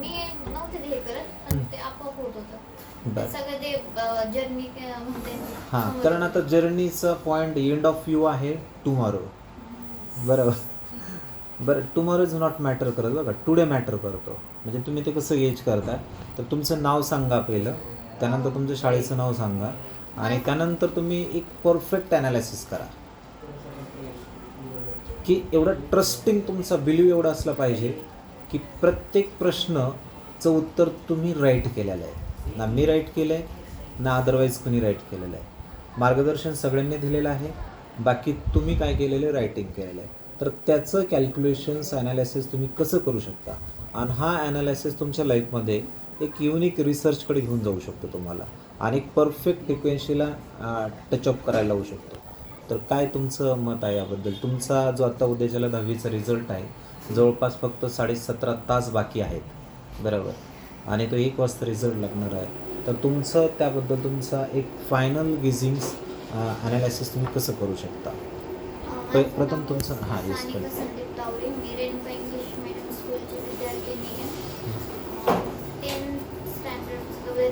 मी नव्हते हे करत पण ते आपोआप होत होतं. ते बरं. सगळं ते जर्नी म्हणते. हां कारण आता जर्नीचा पॉईंट एंड ऑफ व्यू आहे टुमॉरो बरोबर. बरं टुमॉरो इज नॉट मॅटर करत बघा. टुडे मॅटर करतो. म्हणजे तुम्ही ते कसं गेज करता तर तुमचं नाव सांगा पहिलं त्यानंतर तुमच्या शाळेचं नाव सांगा आणि त्यानंतर तुम्ही एक परफेक्ट ॲनालिसिस करा. की एवढं ट्रस्टिंग तुमचा बिलीव एवढा असला पाहिजे की प्रत्येक प्रश्नचं उत्तर तुम्ही राईट केलेलं आहे. ना मी राईट केलं आहे ना अदरवाईज कुणी राईट केलेलं आहे. मार्गदर्शन सगळ्यांनी दिलेलं आहे. बाकी तुम्ही काय केलेलं आहे रायटिंग केलेलं आहे. तर त्याचं कॅल्क्युलेशन्स ॲनालिसिस तुम्ही कसं करू शकता? आणि हा ॲनालिसिस तुमच्या लाईफमध्ये एक युनिक रिसर्चकडे घेऊन जाऊ शकतो तुम्हाला. आणि एक परफेक्ट फ्रिक्वेन्सीला टचअप करायला लावू शकतो. तर काय तुमचं मत आहे याबद्दल? तुमचा जो आता उद्याच्याला दहावीचा रिझल्ट आहे जवळपास फक्त साडेसतरा तास बाकी आहेत. बरोबर? आणि तो एक वाजता रिझल्ट लागणार आहे. तर तुमचं त्याबद्दल तुमचा एक फायनल गिझिंग्स ॲनालिसिस तुम्ही कसं करू शकता? प्रथम तुमचं- हां, स्टँडर्डचं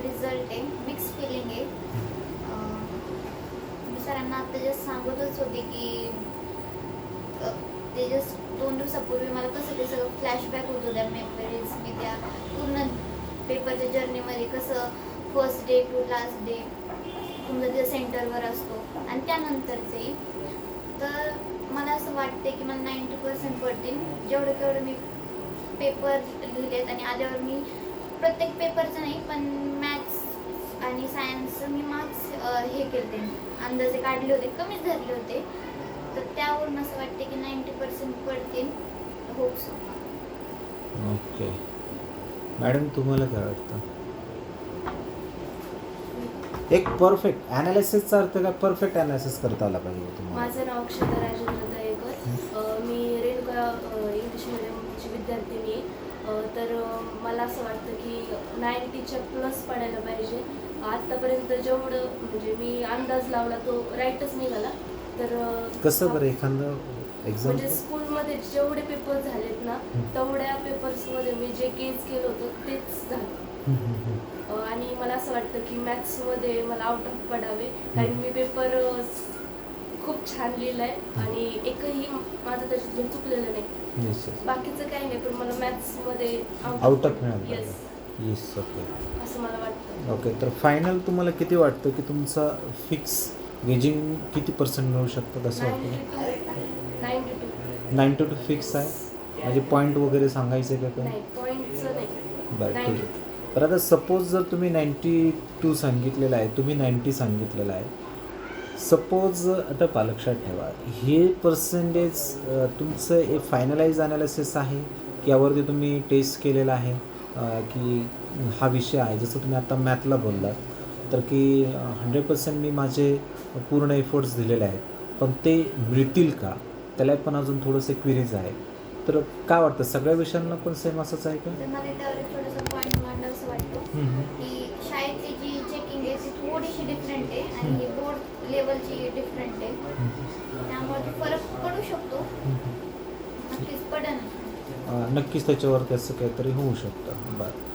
रिझल्ट आहे. मिक्स फिलिंग आहे अं, मी सरांना आता जस्ट सांगतच होते की ते जस्ट दोन दिवसापूर्वी मला कसं ते सगळं फ्लॅशबॅक होत होत्या मेमरीज मी त्या पूर्ण पेपरच्या जर्नीमध्ये कसं first day to last day तुमचा त्या सेंटरवर असतो. आणि त्यानंतरचे तर मला असं वाटते की मला नाईंटी पर्सेंट पडतील. जेवढं केवढं मी पेपर लिहिलेत आणि आल्यावर मी प्रत्येक पेपरचं नाही पण मॅथ्स आणि सायन्सचं मी मार्क्स हे केले अंदाजे काढले होते कमीच धरले होते. तर त्यावरून असं वाटते की नाईंटी पर्सेंट पडतील. होप सो ओके मॅडम तुम्हाला काय वाटतं? एक परफेक्ट ॲनालिसिसचा अर्थ काय? परफेक्ट ॲनालिसिस करता आला पाहिजे तुम्हाला. माझं नाव अक्षता राजेंद्र दयेकर. मी रेणुका इंग्लिश मिडियमची विद्यार्थिनी आहे तर मला असं वाटतं की नाईन्टीच्या प्लस पडायला पाहिजे. आत्तापर्यंत जेवढं म्हणजे मी अंदाज लावला तो राईटच निघाला. तर कसं बरं एखादं एक्झाम म्हणजे स्कूलमध्ये जेवढे पेपर झालेत ना. तेवढ्या पेपर्समध्ये मी जे गेज केलं होतं तेच झालं. आणि मला असं वाटतं की मॅथ्समध्ये मला आउट ऑफ पडावे कारण मी पेपर खूप छान लिहिलाय आणि एकही माझं त्याच्यातून चुकलेलं नाही. बाकीचं काही नाही पण मला मॅथ्समध्ये आउट ऑफ मिळालं. येस येस ओके असं मला वाटतं. ओके तर फायनल तुम्हाला किती वाटतं की तुमचा फिक्स गेजिंग किती पर्सेंट मिळू शकतं कसं नाईन्टी वाटतं? नाईन्टी टू फिक्स आहे? म्हणजे पॉईंट वगैरे सांगायचं आहे का काय बरं ठीक 90. आहे. तर आता सपोज जर तुम्ही नाईन्टी टू सांगितलेलं आहे तुम्ही नाईन्टी सांगितलेलं आहे. सपोज आता पहा लक्षात ठेवा. हे पर्सेंटेज तुमचं एक फायनलाइज अनालिसिस आहे? की यावरती तुम्ही टेस्ट केलेला आहे? की हा विषय आहे? जसं तुम्ही आता मॅथला बोललात तर की हंड्रेड पर्सेंट मी माझे पूर्ण एफर्ट्स दिलेले आहेत. पण ते मिळतील का? त्याला पण अजून थोडंसं क्विरीज आहे. तर काय वाटतं? सगळ्या विषयांना पण सेम असंच आहे का? तर मला त्यावर एक थोडंसं पॉईंट मांडावं असं वाटतं. हम्म. की शाळेची जी चेकिंग आहे ती थोडीशी डिफरंट आहे आणि बोर्ड लेवलची डिफरंट आहे. त्यामुळे ते फरक पडू शकतो. नक्कीच पडेल अं, नक्कीच त्याच्यावरती असं काहीतरी होऊ शकतं. बरं.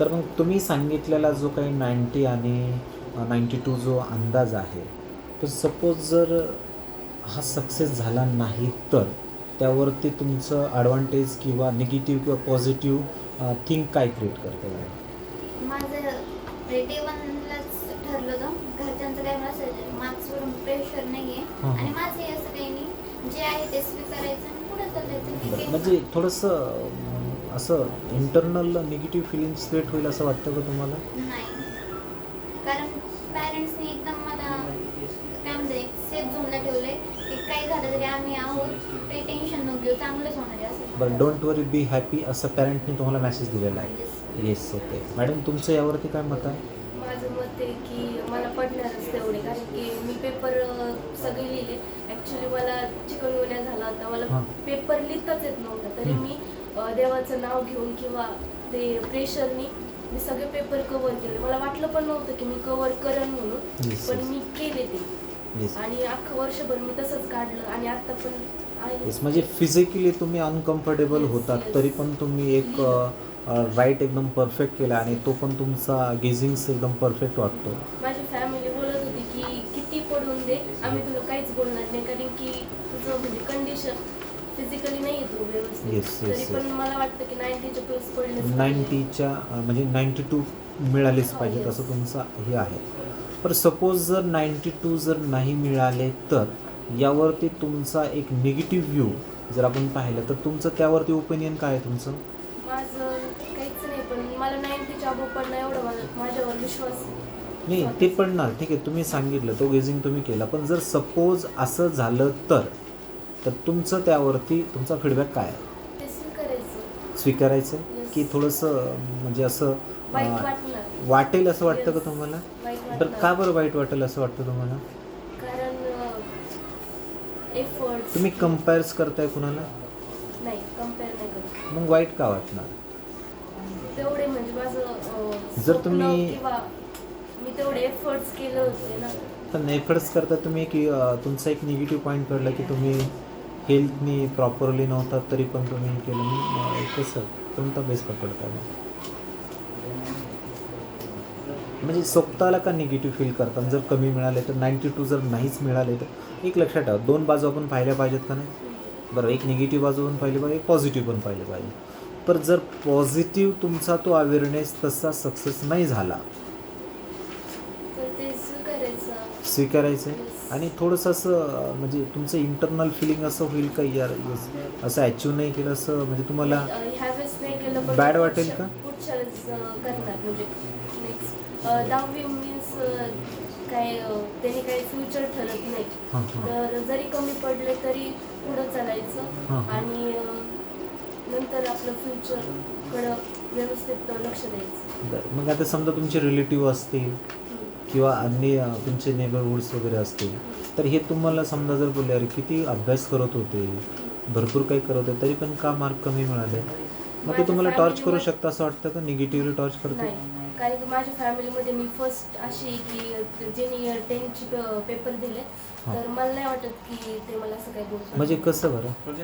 तर मग तुम्ही सांगितलेला जो काही नाईन्टी आणि नाईन्टी टू जो अंदाज आहे तर सपोज जर हा सक्सेस झाला नाही तर त्यावरती तुमचं ॲडव्हान्टेज किंवा निगेटिव्ह किंवा पॉझिटिव्ह थिंक काय क्रिएट करतं माझं डे वनलाच ठरलं होतं. घरच्यांचं काय मला मार्क्सवरून प्रेशर नाही. आहे आणि माझे असं काही नाही. जे आहे ते स्वीकारायचं आणि पुढे चालायचं म्हणजे थोडंसं असं इंटरनल निगेटिव्ह फिलिंग्स क्रिएट होईल असं वाटतं का तुम्हाला? नाही. कारण पॅरेंट्सनी एकदम मला काय म्हणते सेफ झोनला ठेवलंय. की काही झालं तरी आम्ही आहोत काही टेन्शन नको घेऊ चांगलंच होणार आहे असं. बरं डोंट वरी बी हॅपी असं पॅरेंटनी तुम्हाला मेसेज दिलेला आहे. येस ओके मॅडम तुमचं यावरती काय मत आहे? माझं मत आहे की मला पडणारच तेवढे कारण की मी पेपर सगळे लिहिले. ॲक्च्युली मला चिकनगुन्या झाला होता. मला हां. पेपर लिहिताच येत नव्हता. तरी हं. मी अ, देवाचं नाव घेऊन किंवा ते प्रेशरनी मी सगळे पेपर कव्हर केले. मला वाटलं पण नव्हतं की मी कव्हर करेन म्हणून Yes, पण yes. मी केले ते. आणि अख्खं वर्षभर मी तसंच काढलं आणि आता पण आहे. म्हणजे फिजिकली तुम्ही अनकम्फर्टेबल Yes, होतात yes. तरी पण तुम्ही एक राईट एकदम परफेक्ट केला आणि तो पण तुमचा गेझिंग्स एकदम परफेक्ट वाटतो. माझी फॅमिली बोलत होती की किती पडून दे आम्ही तुला काहीच बोलणार नाही कारण की तुझं म्हणजे कंडिशन फिजिकली नाही आहे तू व्यवस्थित. Yes, yes, तरी yes. पण मला वाटतं की नाईन्टीच्या प्लस पडले नाईन्टीच्या म्हणजे नाईन्टी टू मिळालेच हो, पाहिजेत yes. असं तुमचं हे आहे. पर सपोज जर नाईन्टी टू जर नाही मिळाले तर यावरती तुमचा एक निगेटिव्ह व्ह्यू जर आपण पाहिलं तर तुमचं त्यावरती ओपिनियन काय आहे तुमचं? माझं काहीच नाही पण मला नाईन्टीच्या अबो पडणं एवढं मला माझ्यावर विश्वास नाही ते पण ना ठीक आहे तुम्ही सांगितलं तो गेझिंग तुम्ही केला. पण जर सपोज असं झालं तर तर तुमचं त्यावरती तुमचा फीडबॅक काय आहे? स्वीकारायचं. की थोडंसं म्हणजे असं वाटेल. असं वाटतं का. तुम्हाला? तर का बरं वाईट वाटेल असं वाटतं तुम्हाला? तुम्ही कम्पेअर्स करताय कुणाला? नाही कंपेअर नाही करत. मग वाईट का वाटणार? म्हणजे जर तुम्ही- एफर्ट्स करता तुम्ही अं, तुमचा एक निगेटिव्ह पॉईंट कळला की तुम्ही हेल्थनी प्रॉपरली नव्हता तरी पण तुम्ही हे केलं. कसं कोणता बेस पकडता? म्हणजे स्वतःला का निगेटिव्ह फील करता? जर कमी मिळाले तर नाईन्टी टू जर नाहीच मिळाले तर एक लक्षात ठेवा दोन बाजू आपण पाहिल्या पाहिजेत का नाही? बरं एक निगेटिव्ह बाजू पण पाहिली पाहिजे एक पॉझिटिव्ह पण पाहिजे पाहिजे. पर जर पॉझिटिव्ह तुमचा तो अवेअरनेस तसा सक्सेस नाही झाला तर स्वीकारायचं. स्वीकारायचं आहे आणि थोडंसं असं म्हणजे तुमचं इंटरनल फिलिंग असं होईल का यार? असं अचीव नाही केलं असं? म्हणजे तुम्हाला नाही केलं पण Bad वाटेल का? पुढच्या वेळेस अं, करणार म्हणजे नेक्स्ट दहावी मीन्स काय त्याने काही फ्युचर ठरत नाही. हां हां. तर जरी कमी पडले तरी पुढं हां, चालायचं. हां. आणि नंतर आपलं फ्युचरकडं व्यवस्थित लक्ष द्यायचं. बरं. मग आता समजा तुमचे रिलेटिव्ह असतील. किंवा अन्य तुमचे नेबरहुड्स वगैरे असतील तर हे तुम्हाला समजा जर बोलले अरे किती अभ्यास करत होते भरपूर काही करत होते तरी पण का मार्क कमी मिळाले? मग ते तुम्हाला टॉर्च करू शकता असं वाटतं का? निगेटिव्हली टॉर्च करते? नाही कारण की माझ्या फॅमिलीमध्ये मी फर्स्ट अशी की ज्यांनी टेनची पेपर दिले. तर मला नाही वाटत की ते मला असं काही बोलतात. म्हणजे कसं बरं?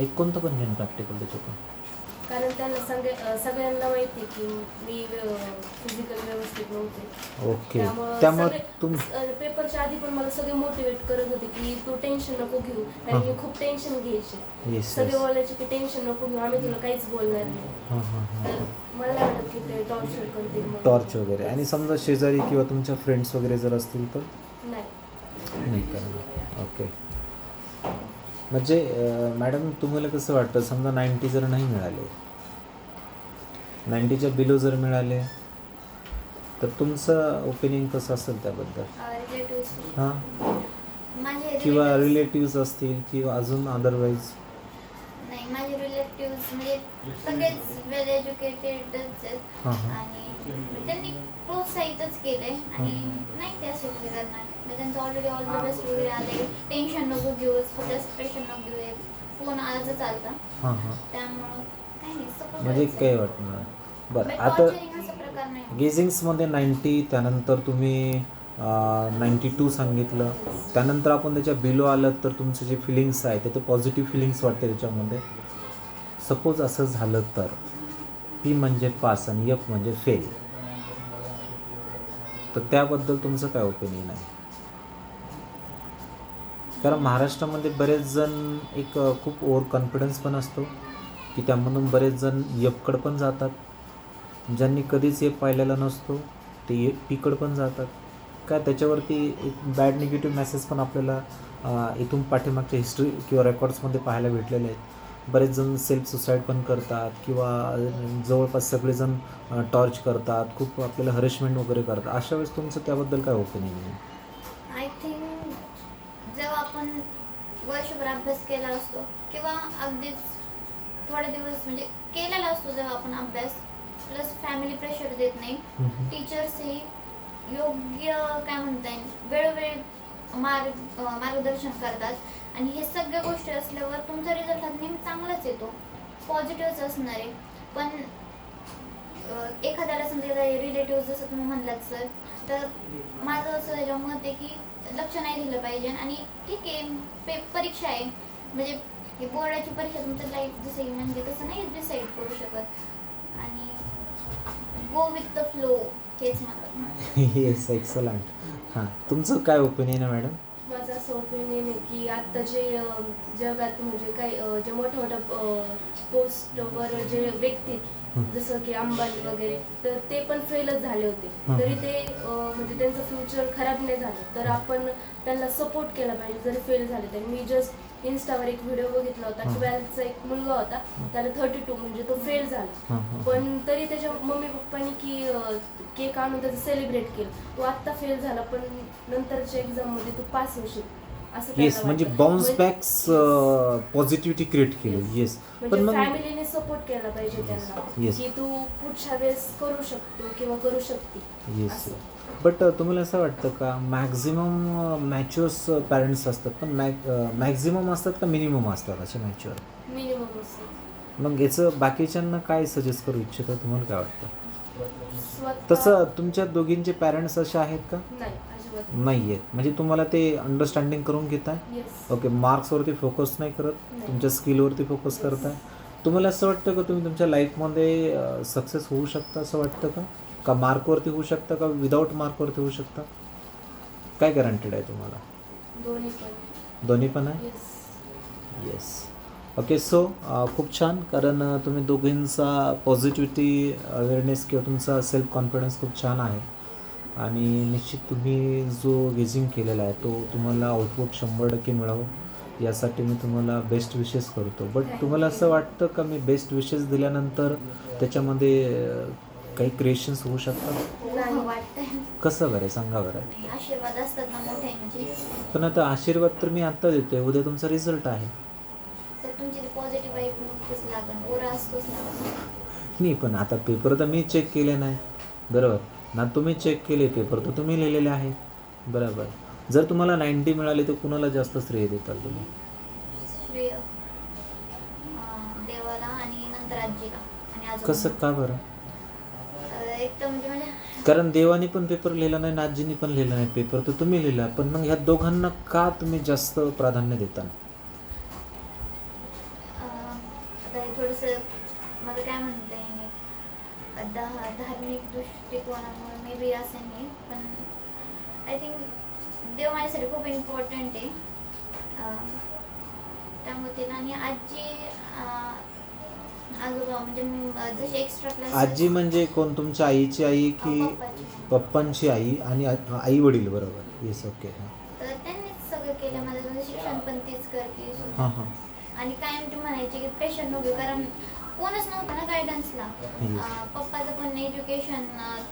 एक कोणतं पण घेणं प्रॅक्टिकल त्याच्यातून. कारण त्यांना सगळे अं, सगळ्यांना माहिती आहे की मी फिजिकल व्यवस्थित नव्हते. ओके. त्यामुळं त्यामुळे सगळे- तुम अं, पेपरच्या आधी पण मला सगळे मोटिवेट करत होते की तू टेन्शन नको घेऊ. कारण. मी खूप टेन्शन घ्यायचे. येस सगळे बोलायचे की टेन्शन नको घेऊ. आम्ही तुला काहीच बोलणार नाही. हां हां हां. तर मला वाटत की ते टॉर्चर करतील म्हणून. टॉर्च वगैरे. आणि समजा शेजारी किंवा तुमच्या फ्रेंड्स वगैरे जर असतील तर? नाही. नाही करणार. ओके म्हणजे मॅडम तुम्हाला कसं वाटतं? समजा नाईन्टी जर नाही मिळाले नाईन्टीच्या बिलो जर मिळाले तर तुमचं ओपिनियन कसं असेल त्याबद्दल? रिलेटिव्ह हां? किंवा रिलेटिव्ज असतील किंवा अजून अदरवाईज नाही माझे रिलेटिव्ह म्हणजे सगळेच वेल एज्युकेटेडच हां हां. आणि त्यांनी केलंय. आणि नाही ते असे वगैरे करणार. म्हणजे त्यांचं ऑलरेडी ऑल द बेस्ट वगैरे आले टेन्शन नको प्रेशर नको घेऊ. फोन चालता हां हां. त्यामुळं काही नाही म्हणजे. काही वाटणार? बरं आता प्रकार नाही. गेझिंग्समध्ये नाईन्टी त्यानंतर तुम्ही नाईन्टी टू सांगितलं. त्यानंतर आपण त्याच्या बिलो आलं तर तुमचे जे फिलिंग्स आहे ते पॉझिटिव्ह फिलिंग्स वाटते त्याच्यामध्ये. सपोज असं झालं तर पी म्हणजे पास आणि एफ म्हणजे फेल तर त्याबद्दल तुमचं काय ओपिनियन आहे? कारण महाराष्ट्रामध्ये बरेच जण एक खूप ओव्हर कॉन्फिडन्स पण असतो की त्यामधून बरेच जण यपकड पण जातात. ज्यांनी कधीच येप पाहिलेला नसतो ते एप पण जातात. काय त्याच्यावरती एक बॅड निगेटिव्ह मेसेज पण आपल्याला इथून पाठीमागच्या हिस्ट्री किंवा रेकॉर्ड्समध्ये पाहायला भेटलेले आहेत. बरेच जण सेल्फ सुसाईड पण करतात किंवा जवळपास सगळेजण टॉर्च करतात खूप आपल्याला हरेसमेंट वगैरे करतात. अशा वेळेस तुमचं त्याबद्दल काय ओपिनियन आहे आय थिंक जेव्हा आपण वर्षभर अभ्यास केला असतो किंवा अगदीच थोडे दिवस म्हणजे केलेला असतो जेव्हा आपण अभ्यास प्लस फॅमिली प्रेशर देत नाही. टीचर्सही योग्य काय म्हणता येईल वेळोवेळी मार्ग मार्गदर्शन करतात. आणि हे सगळ्या गोष्टी असल्यावर तुमचा रिझल्ट हा नेहमी चांगलाच येतो. पॉझिटिव्हच असणार. आहे पण एखाद्याला समजा रिलेटिव्ह जसं तुम्ही म्हणलात सर तर माझं असं त्याच्या मत आहे की लक्ष नाही दिलं पाहिजे आणि ठीक आहे पे परीक्षा आहे. म्हणजे हे बोर्डाची परीक्षा तुमचं लाईफ जसं म्हणजे तसं नाही डिसाईड करू शकत. आणि गो विथ द फ्लो हेच मला येस एक्सलंट हां तुमचं काय ओपिनियन आहे मॅडम ओपिनियन आहे की आता जे जगात म्हणजे काही जे मोठ्या मोठ्या पोस्टवर जे व्यक्ती. जसं की अंबानी वगैरे तर ते पण फेलच झाले होते. तरी ते म्हणजे त्यांचं फ्युचर खराब नाही झालं. तर आपण त्यांना सपोर्ट केला पाहिजे जरी फेल झाले तर. मी जस्ट इन्स्टावर एक व्हिडिओ बघितला होता. ट्वेल्थचा एक मुलगा होता. त्याला थर्टी टू म्हणजे तो फेल झाला. पण तरी त्याच्या मम्मी पप्पानी की केक आणून त्याचं सेलिब्रेट केलं. तो आत्ता फेल झाला पण नंतरच्या एक्झाममध्ये तो पास होशील असं येस म्हणजे. बाउन्स बॅक्स पॉझिटिव्हिटी क्रिएट केली. येस पण मग फॅमिलीने सपोर्ट केला पाहिजे त्यांना. की तू पुढच्या वेळेस करू शकतो किंवा करू शकते. येस. बट तुम्हाला असं वाटतं का मॅक्झिमम मॅच्युअर्स पॅरेंट्स असतात पण मॅक मॅक्झिमम असतात का मिनिमम असतात असे मॅच्युअर मिनिमम असं मग याचं बाकीच्यांना काय सजेस्ट करू इच्छितं? तुम्हाला काय वाटतं? तसं तुमच्या दोघींचे पॅरेंट्स असे आहेत का? नाही. नाही आहेत म्हणजे तुम्हाला ते अंडरस्टँडिंग करून घेताय? येस ओके मार्क्सवरती फोकस नाही करत. तुमच्या स्किलवरती फोकस Yes. करताय? तुम्हाला असं वाटतं का तुम्ही तुमच्या लाईफमध्ये सक्सेस होऊ शकता असं वाटतं का? का मार्कवरती होऊ शकता का? विदाऊट मार्कवरती होऊ शकता? काय गॅरंटेड आहे तुम्हाला? दोन्ही पण. आहे? येस ओके सो खूप छान. कारण तुम्ही दोघींचा पॉझिटिव्हिटी अवेअरनेस किंवा तुमचा सेल्फ कॉन्फिडन्स खूप छान आहे. आणि निश्चित तुम्ही जो गेजिंग केलेला आहे तो तुम्हाला आउटपुट शंभर टक्के मिळावं. यासाठी मी तुम्हाला बेस्ट विशेस करतो. बट तुम्हाला. असं वाटतं का मी बेस्ट विशेस दिल्यानंतर त्याच्यामध्ये काही क्रिएशन्स होऊ शकतात? कसं बरं सांगा बरं. नाही, आशीर्वाद असतात ना मोठ्यांचे पण आता आशीर्वाद तर मी आत्ता देतोय. उद्या तुमचा रिझल्ट आहे. तर तुमची पॉझिटिव्ह वाईब नक्कीच लागन ओरा असतोच ना. नाही पण आता पेपर तर मी चेक केले नाही. बरोबर. ना तुम्ही चेक केले पेपर तर तुम्ही लिहिलेले आहे. बरोबर. जर तुम्हाला नाईन्टी मिळाले तर कुणाला जास्त श्रेय देताल तुम्ही? श्रेय. अं, देवाला आणि नंतर आजीला. आणि अजून कसं? का बरं? एक तर म्हणजे कारण देवाने पण पेपर लिहिला नाही आजीनी पण लिहिला नाही पेपर तर तुम्ही लिहिला. पण मग ह्या दोघांना का तुम्ही जास्त प्राधान्य देता दृष्टिकोनामुळे मे बी असं नाही पण आय थिंक देव माझ्यासाठी खूप इम्पॉर्टंट आहे. त्यामुळे ते आणि आजी आजोबा म्हणजे जसे एक्स्ट्रा क्लास आजी म्हणजे कोण? तुमच्या आईची आई की पप्पांची आई. आणि आई वडील बरोबर. येस ओके तर त्यांनीच सगळं केलं माझं म्हणजे शिक्षण पण तीच करते. हां हां. आणि कायम ते म्हणायचे की पेशंट नव्हते कारण कोणच नव्हतं गायडन्सला. पप्पाचं पण एज्युकेशन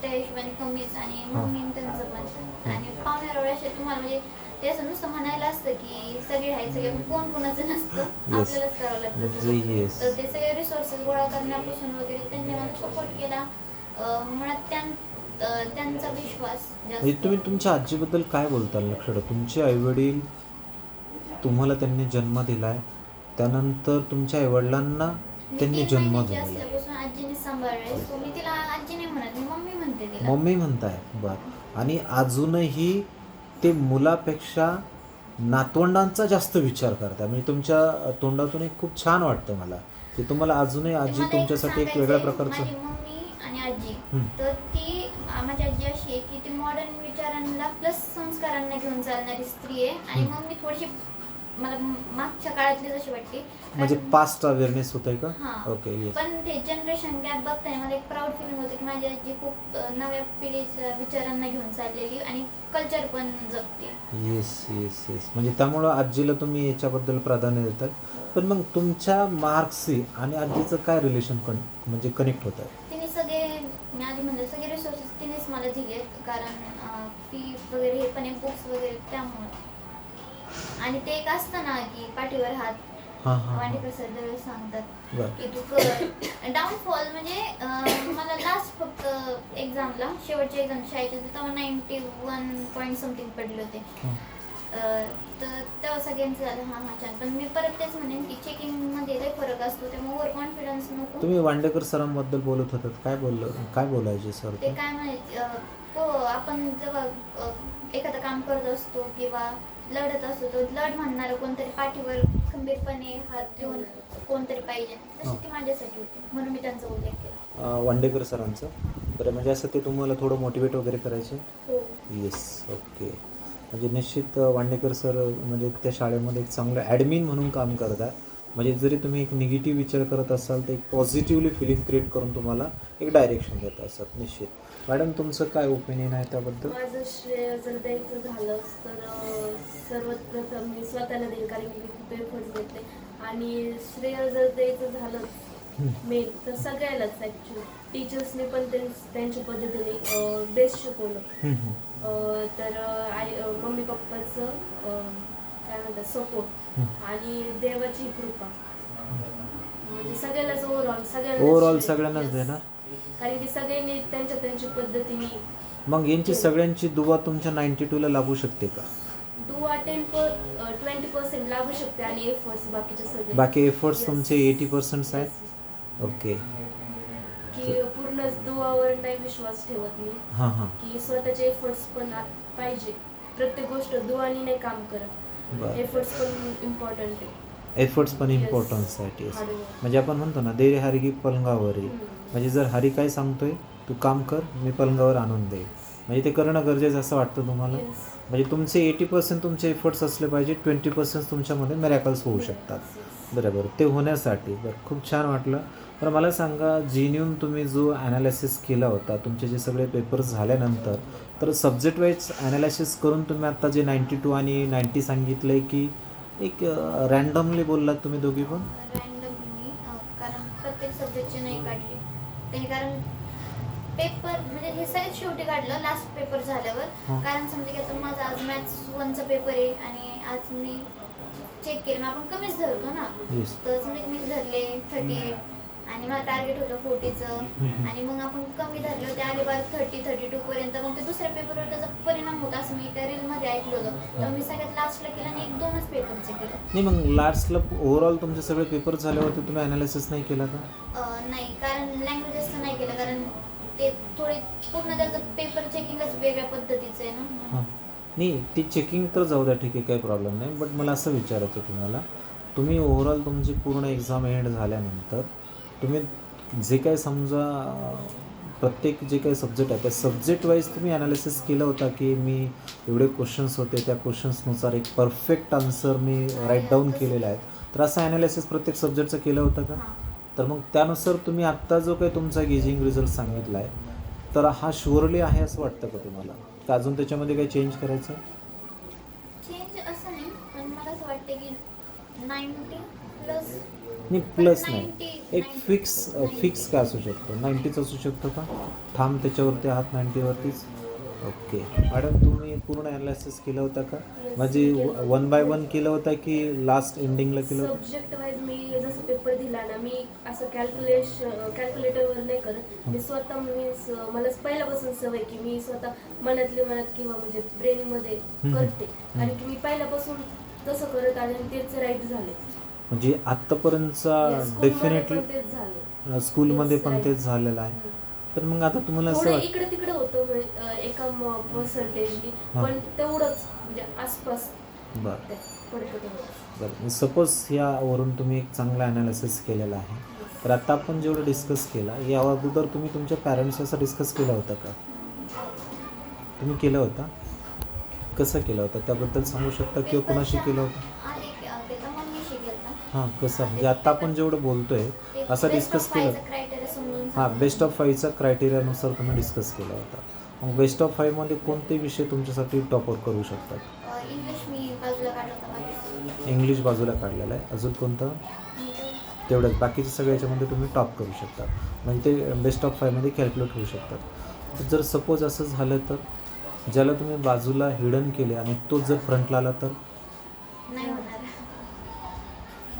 त्या हिशोबाने कमीच आणि मम्मी त्यांचं पण. आणि पाहुण्यावर असे तुम्हाला म्हणजे ते असं नुसतं म्हणायला असतं की सगळे आहे सगळे कोण कोणाचं नसतं. आपल्यालाच करावं लागतं तर ते सगळे रिसोर्सेस गोळा करण्यापासून वगैरे त्यांनी मला सपोर्ट केला. मुळात त्यां त्यांचा विश्वास म्हणजे तुम्ही तुमच्या आजीबद्दल काय बोलताल लक्षात. तुमचे आईवडील तुम्हाला त्यांनी जन्म दिलाय. त्यानंतर तुमच्या आईवडिलांना त्यांनी जन्म महिन्याची दिलेला असल्यापासून आजीने सांभाळले सो मी तिला आजी नाही म्हणत मी मम्मी म्हणते तिला. मम्मी म्हणताय बर. आणि अजूनही ते मुलापेक्षा नातवंडांचा जास्त विचार करताय. म्हणजे तुमच्या तोंडातून एक खूप छान वाटतं मला की तुम्हाला अजूनही आजी मला एक तुमच्यासाठी एक वेगळ्या प्रकारचं मम्मी आणि आजी हम्म. तर ती आ- माझी आजी अशी आहे की ती मॉडर्न विचारांना प्लस संस्कारांना घेऊन चालणारी स्त्री आहे. आणि. मम्मी थोडीशी मला मागच्या काळातली जशी वाटते म्हणजे पास्ट अवेअरनेस होत आहे का? हा. ओके येस पण ते जनरेशन गॅप बघताना मला एक प्राऊड फिलिंग होतं की माझी आजी खूप अ, नव्या पिढीच्या विचारांना घेऊन चाललेली आणि कल्चर पण जपते. येस येस येस म्हणजे त्यामुळं आजीला तुम्ही याच्याबद्दल प्राधान्य देतात. पण मग तुमच्या मार्क्सशी आणि आजीचं काय रिलेशन कन म्हणजे कनेक्ट होत आहे तिने सगळे मी आधी म्हणजे सगळे रिसोर्सेस तिनेच मला दिलेत. कारण फी वगैरे हे पण बुक्स वगैरे त्यामुळे. आणि ते एक असतं ना की पाठीवर हात हां हां वांडेकर सर दरवेळेस सांगतात बरं. की तू कर. डाऊनफॉल म्हणजे अं, मला लास्ट फक्त एक्झामला शेवटच्या एक्झाम शाळेच्या होते, तेव्हा नाईन्टी वन पॉईंट समथिंग पडले होते. हां. अं, तर तेव्हा सगळ्यांचं झालं हां हां छान. पण मी परत तेच म्हणेन की चेकिंगमध्ये लय फरक असतो त्यामुळे ओव्हर कॉन्फिडन्स नको. तुम्ही वांडेकर सरांबद्दल बोलत होतात. काय बोललं काय बोलायचे सर ते? काय म्हणायचे अं, हो आपण जेव्हा अं, एखादं काम करत असतो किंवा लढत असतो तो लढ म्हणणार कोणतरी पाठीवर खंबीरपणे हात ठेवून कोणतरी पाहिजे हा. तशी ती माझ्यासाठी होती. म्हणून मी त्यांचा उल्लेख केला. वांडेकर सरांचं. बरं म्हणजे असं ते तुम्हाला थोडं मोटिवेट वगैरे करायचे? हो. येस ओके म्हणजे निश्चित वांडेकर सर म्हणजे त्या शाळेमध्ये एक चांगलं ॲडमिन म्हणून काम करत आहे म्हणजे जरी तुम्ही एक निगेटिव्ह विचार करत असाल तर एक पॉझिटिव्हली फिलिंग क्रिएट करून तुम्हाला एक डायरेक्शन देत असतात निश्चित. मॅडम तुमचं काय ओपिनियन आहे त्याबद्दल? माझं श्रेय जर द्यायचं झालंच तर अं, सर्वात प्रथम मी स्वतःला देईल कारण की मी खूप एफर्ट्स घेतले आणि श्रेय जर द्यायचं झालं मेन तर सगळ्यालाच ॲक्च्युली टीचर्सने पण त्यां- त्यांच्या पद्धतीने बेस्ट शिकवलं. तर आई मम्मी पप्पाचं काय म्हणतात सपोर्ट. आणि देवाची कृपा. म्हणजे सगळ्यालाच ओव्हरऑल सगळ्यांना ओव्हरऑल सगळ्यांनाच देणार कारण की सगळ्यांनी त्यांच्या त्यांच्या पद्धतीने मग यांची सगळ्यांची दुवा तुमच्या नाईन्टी टूला लागू शकते का? दुआ टेन पर ट्वेंटी पर्सेंट लागू शकते आणि एफर्ट्स बाकीचे सगळे बाकी एफर्ट्स. तुमचे एटी पर्सेंट्स आहेत. ओके की पूर्णच दुवावर नाही विश्वास ठेवत मी. हां हां. की स्वतःचे एफर्ट्स पण आ- पाहिजे. प्रत्येक गोष्ट दुवानी नाही काम करत. एफर्ट्स पण इम्पॉर्टंट आहे एफर्ट्स पण Yes. इम्पॉर्टन्स आहेत येस Hard work. म्हणजे आपण म्हणतो ना दे हरगी पलंगावरी. म्हणजे जर हरी काय सांगतोय तू काम कर मी पलंगावर आणून दे म्हणजे ते करणं गरजेचं असं वाटतं तुम्हाला. म्हणजे तुमचे एटी पर्सेंट तुमचे एफर्ट्स असले पाहिजे ट्वेंटी पर्सेंट तुमच्यामध्ये मेरॅकल्स होऊ शकतात. बरोबर ते होण्यासाठी बरं खूप छान वाटलं तर मला सांगा जेन्युन तुम्ही जो ॲनालिसिस केला होता तुमचे जे सगळे पेपर्स झाल्यानंतर तर सब्जेक्ट वाईज ॲनालिसिस करून तुम्ही आत्ता जे नाईन्टी टू आणि नाईन्टी सांगितलं आहे की एक रॅन्डमली बोललात तुम्ही दोघी पण? रँडमली कारण प्रत्येक सब्जेक्टचे नाही काढले. त्यांनी कारण पेपर म्हणजे हे सगळ्यात शेवटी काढलं लास्ट पेपर झाल्यावर. कारण समजा की आता माझा आज मॅथ्स वनचा पेपर आहे आणि आज मी चेक केलं. मग आपण कमीच धरतो ना. तर समजा मी धरले थर्टी एट आणि मला टार्गेट होतं फोर्टीचं. आणि मग आपण कमी धरलं ते आले बार थर्टी थर्टी टू पर्यंत. मग ते दुसऱ्या पेपरवर त्याचा परिणाम होता असं मी त्या रीलमध्ये ऐकलं होतं. तर मी सगळ्यात लास्टला केलं आणि एक दोनच पेपरचे केलं. नाही मग लास्टला ओव्हरऑल तुमचे सगळे पेपर झाल्यावरती तुम्ही ॲनालिसिस नाही केला का? नाही कारण लँग्वेजेसचं नाही केलं कारण ते थोडे पूर्ण त्याचं पेपर चेकिंगच वेगळ्या पद्धतीचं आहे ना. नाही ती चेकिंग तर जाऊ द्या ठीक आहे काही प्रॉब्लेम नाही. बट मला असं विचारायचं तुम्हाला तुम्ही ओव्हरऑल तुमची पूर्ण एक्झाम एंड झाल्यानंतर तुम्ही जे काय समजा प्रत्येक जे काही सब्जेक्ट आहे त्या सब्जेक्ट वाईज तुम्ही ॲनालिसिस केलं होता की मी एवढे क्वेश्चन्स होते त्या क्वेश्चन्सनुसार एक परफेक्ट आन्सर मी राईट डाऊन केलेला आहे. तर असं ॲनालिसिस प्रत्येक सब्जेक्टचं केलं होतं का? तर मग त्यानुसार तुम्ही आत्ता जो काही तुमचा गेजिंग रिझल्ट सांगितला आहे तर हा शुअरली आहे असं वाटतं का तुम्हाला? का अजून त्याच्यामध्ये काही चेंज करायचं चेंज असं नाही पण मला असं वाटतं की नाईन्टी प्लस नाही प्लस नाही. 90 एक फिक्स फिक्स काय असू शकतो? नाईन्टीच असू शकतो का? ठाम त्याच्यावरती आहात नाईन्टीवरतीच ओके मॅडम तुम्ही पूर्ण ॲनालिसिस केलं होतं का? म्हणजे. वन बाय वन केलं होतं की लास्ट एंडिंगला केलं होतं? सब्जेक्ट वाईज मी जसं पेपर दिला ना मी असं कॅल्क्युलेशन कॅल्क्युलेटरवर नाही करत. मी स्वतः मी स- मला पहिल्यापासून सवय की मी स्वतः मनातले मनात किंवा म्हणजे ब्रेनमध्ये. करते. कारण की मी पहिल्यापासून तसं करत आले आणि तेच राईट झाले. म्हणजे आत्तापर्यंतचा डेफिनेटली स्कूलमध्ये पण. तेच झालेलं आहे. पण मग आता तुम्हाला असं इकडे तिकडे होतं म्हणजे, एका पर्सेंटेजनी. पण तेवढंच म्हणजे आसपास बरं. बरं. सपोज यावरून तुम्ही एक चांगला ॲनालिसिस केलेला आहे. तर आता आपण जेवढं डिस्कस केला या अगोदर तुम्ही तुमच्या पॅरेंट्स असं डिस्कस केलं होतं का? तुम्ही केलं होता? कसं केलं होतं? त्याबद्दल सांगू शकता किंवा कोणाशी केलं होतं आले ते तर मम्मीशी गेलता हां कसं? म्हणजे आता आपण जेवढं बोलतोय असं डिस्कस केलं. हां. बेस्ट ऑफ फाईव्हचा क्रायटेरियानुसार तुम्ही डिस्कस केला होता. मग बेस्ट ऑफ फाईव्हमध्ये कोणते विषय तुमच्यासाठी टॉपवर करू शकतात? इंग्लिश मी बाजूला काढलेलं आहे. अजून कोणतं? तेवढंच. बाकीचे सगळ्या याच्यामध्ये तुम्ही टॉप करू शकता. म्हणजे ते बेस्ट ऑफ फायमध्ये कॅल्क्युलेट होऊ शकतात. तर जर सपोज असं झालं तर ज्याला तुम्ही बाजूला हिडन केले आणि तोच जर फ्रंटला आला तर?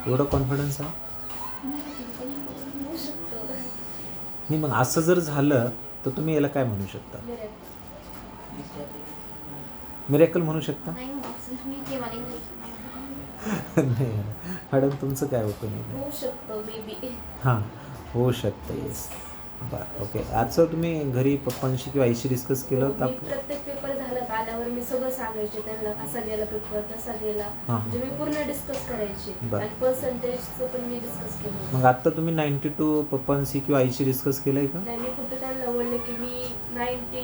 एवढं कॉन्फिडन्स आहे? नाही मग असं जर झालं तर तुम्ही याला काय म्हणू शकता? मिरेकल म्हणू शकता? नाही नाही. नाही मॅडम तुमचं काय ओपिनियन मे बी हां होऊ शकतं येस बरं ओके. आजचं तुम्ही घरी पप्पांशी किंवा आईशी डिस्कस केलं तर मी आप- प्रत्येक पेपर झाला का आल्यावर मी सगळं सांगायचे त्यांना कसा गेला पेपर कसा गेला. हा. म्हणजे मी पूर्ण डिस्कस करायचे. बरं. आणि पर्सेंटेजचं पण मी डिस्कस केलं. मग आत्ता तुम्ही नाईन्टी टू पप्पांशी किंवा आईशी डिस्कस केलं आहे का? नाही मी फक्त त्यांना बोलले की मी नाईन्टी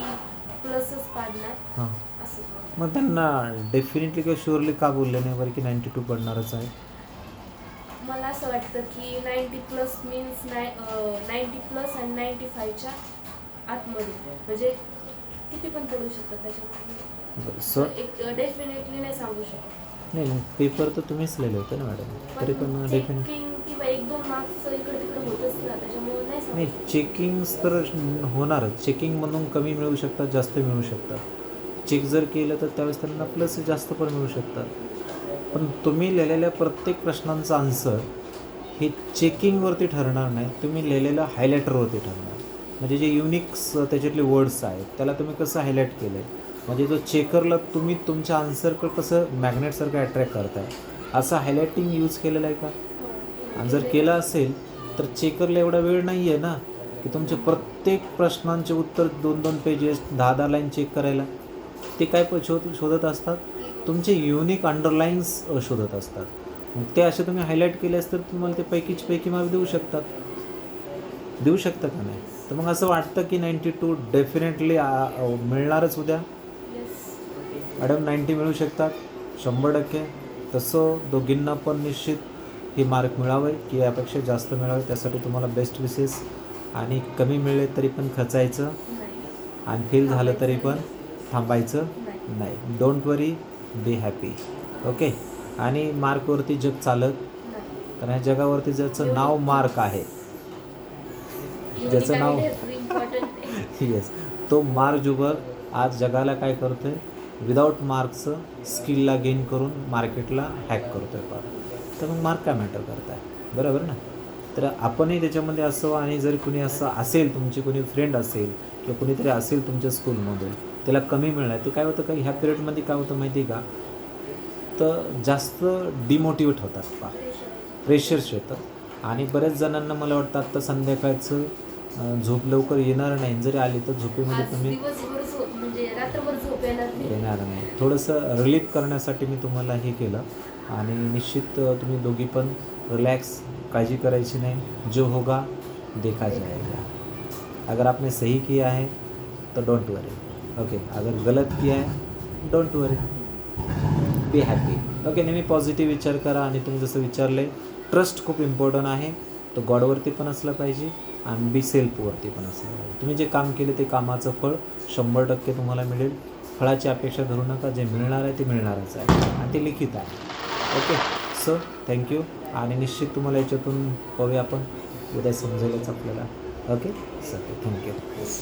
प्लसच पाडणार. हां. असं. मग त्यांना डेफिनेटली किंवा शुअरली का बोलले नाही बरं की नाईन्टी टू पडणारच आहे? मला असं वाटतं की नाईन्टी प्लस मीन्स नाय नाईन्टी प्लस आणि नाईन्टी फायच्या आतमध्ये. म्हणजे किती पण पडू शकतात त्याच्यामध्ये. सर? एक डेफिनेटली नाही सांगू शकत. नाही मग पेपर तर तुम्हीच लिहिले होते ना मॅडम तरी पण डेफिनेट चेकिंग किंवा एक दोन मार्क्स इकडे तिकडे होतच ना त्याच्यामुळे नाही सांगू नाही. चेकिंग्स तर होणारच. चेकिंगमधून कमी मिळू शकतात जास्त मिळू शकतात. चेक जर केलं तर त्यावेळेस त्यांना प्लस जास्त पण मिळू शकतात. पण तुम्ही लिहिलेल्या प्रत्येक प्रश्नांचं आन्सर हे चेकिंगवरती ठरणार नाही. तुम्ही लिहिलेलं हायलायटरवरती ठरणार. म्हणजे जे युनिक्स त्याच्यातले वर्ड्स आहेत त्याला तुम्ही कसं हायलाईट केलं आहे म्हणजे जो चेकरला तुम्ही तुमच्या आन्सरकडे कसं मॅग्नेटसारखं अट्रॅक्ट करताय असं हायलायटिंग यूज केलेलं आहे का? आणि जर केलं असेल तर चेकरला एवढा वेळ नाही आहे ना की तुमचे प्रत्येक प्रश्नांचे उत्तर दोन दोन पेजेस दहा दहा लाईन चेक करायला? ते काय प शोध शोधत असतात? तुमचे युनिक अंडरलाईन्स शोधत असतात. मग ते असे तुम्ही हायलाईट केले तर तुम्हाला ते पैकीच पैकी मार्क देऊ शकतात. देऊ शकता का नाही? तर मग असं वाटतं की नाईन्टी टू डेफिनेटली मिळणारच उद्या. मॅडम नाईन्टी मिळू शकतात शंभर टक्के. तसं दोघींना पण निश्चित हे मार्क मिळावे की यापेक्षा जास्त मिळावे. त्यासाठी तुम्हाला बेस्ट विशेस आणि कमी मिळले तरी पण खचायचं. आणि फेल झालं तरी पण थांबायचं नाही. Don't worry be happy okay आणि मार्कवरती जग चालत? कारण ह्या जगावरती ज्याचं नाव मार्क आहे. ज्याचं नाव येस तो मार्क जुगर आज जगाला काय करतोय? विदाऊट मार्कचं स्किलला गेन करून मार्केटला हॅक करतोय पार तर मग मार्क काय मॅटर करत आहे बरोबर ना? तर आपणही त्याच्यामध्ये असं आणि जर कुणी असं असेल तुमची कोणी फ्रेंड असेल किंवा कुणीतरी असेल तुमच्या स्कूलमधून त्याला कमी मिळणार. ते काय होतं का ह्या पिरियडमध्ये काय होतं माहिती आहे का? तर जास्त डिमोटिवेट होतात पा प्रेशर्स येतं आणि बऱ्याच जणांना मला वाटतं आत्ता संध्याकाळचं झोप लवकर येणार नाही. जरी आली तर झोपेमध्ये तुम्ही म्हणजे येणार नाही. थोडंसं रिलीफ करण्यासाठी मी तुम्हाला हे केलं. आणि निश्चित तुम्ही दोघी पण रिलॅक्स काळजी करायची नाही. जो होगा देखा जाएगा. अगर आपने सही किया है तो डोंट वरी ओके अगर गलत किया है don't worry be happy okay नेहमी पॉझिटिव्ह विचार करा आणि तुम्ही जसं विचारले ट्रस्ट खूप इम्पॉर्टंट आहे. तो गॉडवरती पण असलं पाहिजे आणि बी सेल्फवरती पण असलं पाहिजे. तुम्ही जे काम केले ते कामाचं फळ शंभर टक्के तुम्हाला मिळेल. फळाची अपेक्षा धरू नका जे मिळणार आहे ते मिळणारच आहे. आणि ते लिखित आहे. ओके सर थँक्यू आणि निश्चित तुम्हाला याच्यातून पाहूया आपण. उद्या समजेलच आपल्याला. Okay sir thank you yes